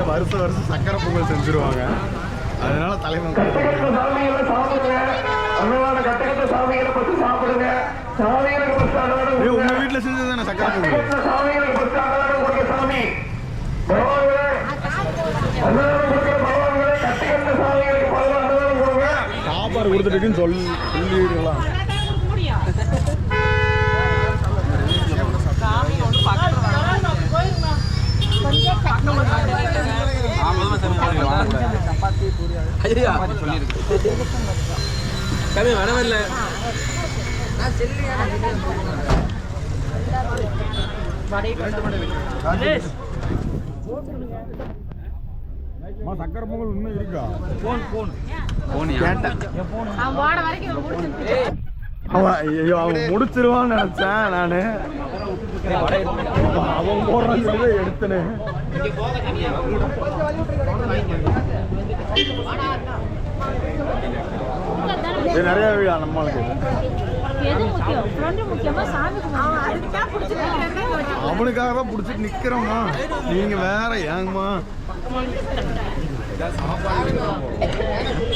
வருஷம் வருஷம் சக்கரை பொங்கல் செஞ்சுருவாங்க. அதனால தலைவன் கட்டகட்ட சாமிகளை சாப்பிடுங்க. அன்னதான கட்டகட்ட சாமிகளை பத்தி சாப்பிடுங்க. சாமிகளுக்கு ஐயா. கம்மி வரவில்லை அம்மா, சக்கரை பொங்கல் இன்னும் இருக்கா போன் போன் போன் கேட்டேன் அவன் ஐயோ அவன் முடிச்சிருவான்னு நினைச்சேன் நானு. அவன் போடுறது சொல்லி இது நிறைய வீடா நம்மளுக்கு எது முக்கியம்? ஃப்ரெண்டு முக்கியமா சாமி அவனுக்காக தான் பிடிச்சிட்டு நிக்கிறோம்மா நீங்க வேற ஏங்கம்மா?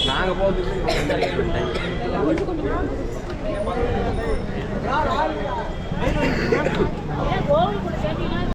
நாங்க போகுது